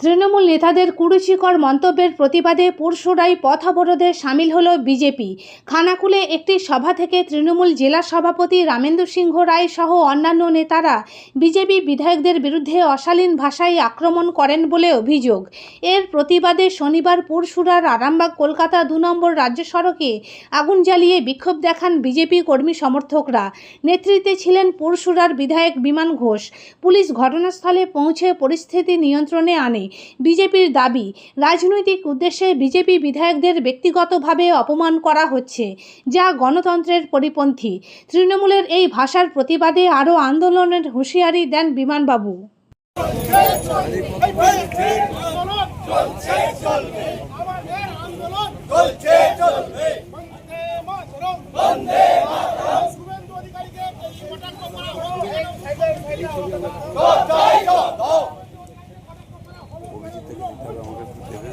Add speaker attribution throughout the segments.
Speaker 1: তৃণমূল নেতাদের কুরুচিকর মন্তব্যের প্রতিবাদে পরশুরাই পথ অবরোধে সামিল হল বিজেপি। খানাকুলে একটি সভা থেকে তৃণমূল জেলা সভাপতি রামেন্দ্র সিংহ রায় সহ অন্যান্য নেতারা বিজেপি বিধায়কদের বিরুদ্ধে অশালীন ভাষায় আক্রমণ করেন বলে অভিযোগ। এর প্রতিবাদে শনিবার পরশুরার আরামবাগ, কলকাতা দু নম্বর রাজ্য সড়কে আগুন জ্বালিয়ে বিক্ষোভ দেখান বিজেপি কর্মী সমর্থকরা। নেতৃত্বে ছিলেন পরশুরার বিধায়ক বিমান ঘোষ। পুলিশ ঘটনাস্থলে পৌঁছে পরিস্থিতি নিয়ন্ত্রণে আনে। বিজেপির দাবি। রাজনৈতিক উদ্দেশ্যে বিজেপি বিধায়কদের ব্যক্তিগতভাবে অপমান করা হচ্ছে, যা গণতন্ত্রের পরিপন্থী। তৃণমূলের এই ভাষার প্রতিবাদে আরও আন্দোলনের হুঁশিয়ারি দেন বিমানবাবু।
Speaker 2: আমাদের আন্দোলন
Speaker 3: চলছে চলবে
Speaker 2: বন্দে মাতরম বন্দে মাতরম শুভেন্দু অধিকারীকে কটাক্ষ করা হলো সাইডে সাইডে
Speaker 3: জয় জয় দাও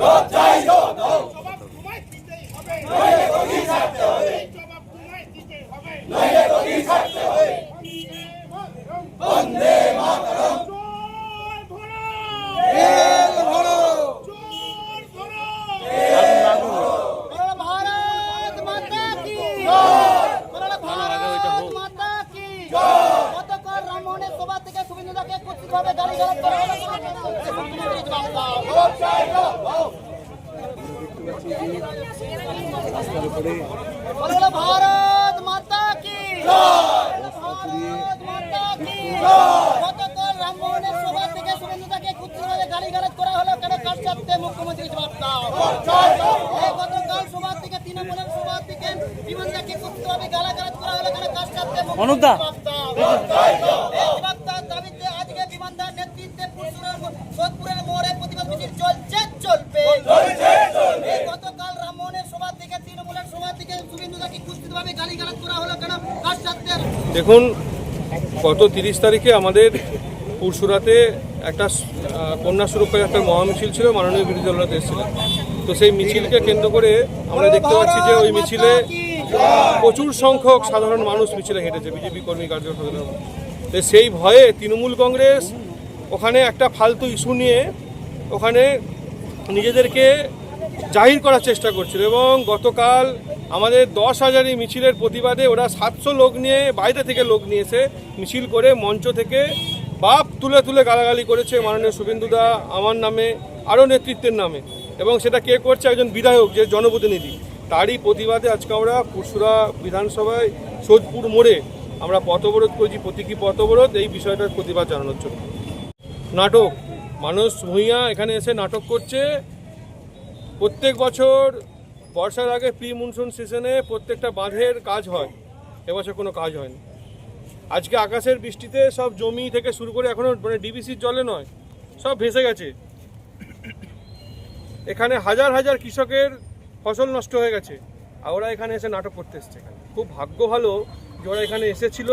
Speaker 3: জয় জয় দাও
Speaker 2: জবাব তোমায় দিতেই হবে
Speaker 3: নইলে গদি ছাড়তে হবে
Speaker 2: জবাব তোমায় দিতেই হবে
Speaker 3: নইলে গদি ছাড়তে হবে
Speaker 2: বন্দে মাতরম
Speaker 3: বন্দে মাতরম
Speaker 2: জোর ধরো
Speaker 3: তেল ভরো
Speaker 2: জোর ধরো
Speaker 4: ভারত মাতা কি ভারত মাতা কি গতকাল রামমোহনের সভা থেকে কর্তৃকভাবে গালি গালাজ করা? ভারত মাতা কি? গতকাল রামমোহনের সভা থেকে শুভেন্দুদাকে কর্তৃকভাবে গালি গালাজ করা হলো কেন কার চাপতে মুখ্যমন্ত্রী জবাব দাও? গতকাল সভা থেকে তৃণমূলের সভা থেকে বিমানদাকে কর্তৃকভাবে গালা গালাজ করা হলো কেন কার চাপতে মুখ্যমন্ত্রী জবাব দাও এই জবাবদার দাবিতে আজকে বিমানদার নেতৃত্বে পুরসুরের সোদপুরের মোড়ে প্রতিবাদ মিছিল চলছে চলবে এই গতকাল রামমোহনের সভা থেকে তৃণমূলের সভা থেকে শুভেন্দুদাকে কুৎসিতভাবে গালিগালাজ করা হলো কেন কার সাথে
Speaker 5: দেখুন, গত তিরিশ তারিখে আমাদের পুরসুরাতে একটা কন্যা সুরক্ষার একটা মহামিছিল ছিল, মাননীয় বিরোধী দলনেতা এসেছিলেন। তো সেই মিছিলকে কেন্দ্র করে আমরা দেখতে পাচ্ছি যে ওই মিছিলে প্রচুর সংখ্যক সাধারণ মানুষ মিছিলে হেঁটেছে, বিজেপি কর্মী, কার্যকর তো সেই ভয়ে তৃণমূল কংগ্রেস ওখানে একটা ফালতু ইস্যু নিয়ে ওখানে নিজেদেরকে জাহির করার চেষ্টা করছিল এবং গতকাল আমাদের দশ হাজারি মিছিলের প্রতিবাদে ওরা সাতশো লোক নিয়ে বাইরে থেকে লোক নিয়ে এসে মিছিল করে মঞ্চ থেকে বাপ তুলে তুলে গালাগালি করেছে মাননীয় শুভেন্দুদা আমার নামে, আরও নেতৃত্বের নামে। এবং সেটা কে করছে? একজন বিধায়ক, যে জনপ্রতিনিধি। তারই প্রতিবাদে আজকে আমরা পুরসুরা বিধানসভায় সোদপুর মোড়ে আমরা পথ অবরোধ করেছি। প্রতীকী পথ অবরোধ, এই বিষয়টার প্রতিবাদ জানানোর জন্য। নাটক, মানুষ ভূঁইয়া এখানে এসে নাটক করছে। প্রত্যেক বছর বর্ষার আগে প্রি মনসুন সিজনে প্রত্যেকটা বাঁধের কাজ হয়। এবছর কোনো কাজ হয়নি। আজকে আকাশের বৃষ্টিতে সব জমি থেকে শুরু করে এখনও মানে ডিবিসির জলে নয়, সব ভেসে গেছে। এখানে হাজার হাজার কৃষকের ফসল নষ্ট হয়ে গেছে। আর ওরা এখানে এসে নাটক করতে এসছে খুব ভাগ্য ভালো যে ওরা এখানে এসেছিল।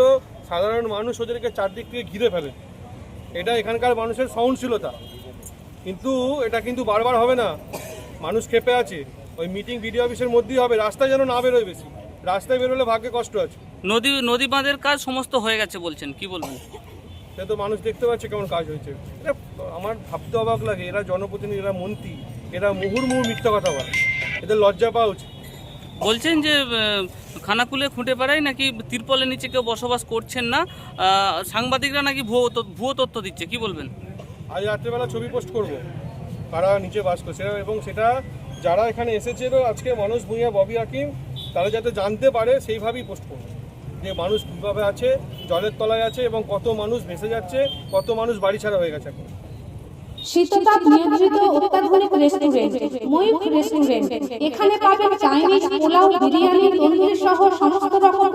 Speaker 5: সাধারণ মানুষ ওদেরকে চারদিক থেকে ঘিরে ফেলে। এটা এখানকার মানুষের সহনশীলতা। কিন্তু এটা কিন্তু বারবার হবে না। মানুষ খেপে আছে। ওই মিটিং বিডিও অফিসের মধ্যেই হবে। রাস্তায় যেন না বেরোয় বেশি। রাস্তায় বেরোলে ভাগ্যে কষ্ট আছে।
Speaker 6: নদী নদী বাঁধের কাজ সমস্ত হয়ে গেছে বলছেন কি বলবেন?
Speaker 5: সে তো মানুষ দেখতে পাচ্ছে কেমন কাজ হয়েছে। এটা আমার ভাবতে অবাক লাগে এরা জনপ্রতিনিধি এরা মন্ত্রী এরা মুহুর্মুহু মিথ্যা কথা বলে। এদের লজ্জা পাওয়া উচিত।
Speaker 6: বলছেন যে খানাকুলে খুঁটে পাড়ায় নাকি তিরপলের নিচে কেউ বসবাস করছেন না? সাংবাদিকরা নাকি ভুয়ো ভুয়ো তথ্য দিচ্ছে কি বলবেন?
Speaker 5: আজ রাত্রেবেলা ছবি পোস্ট করব। কারা নিচে বাস করছে এবং সেটা যারা এখানে এসেছিল, আজকে মানুষ ভূঁইয়া, ববি আকিম তারা যাতে জানতে পারে, সেইভাবেই পোস্ট করবে। যে মানুষ কীভাবে আছে, জলের তলায় আছে এবং কত মানুষ ভেসে যাচ্ছে, কত মানুষ বাড়ি ছাড়া হয়ে গেছে এখন।
Speaker 1: শীততাপ নিয়ন্ত্রিত অত্যাধুনিক রেস্টুরেন্ট ময়ূখ রেস্টুরেন্ট এখানে পাবেন চাইনিজ পোলাও, বিরিয়ানি, তন্দুরি সহ সমস্ত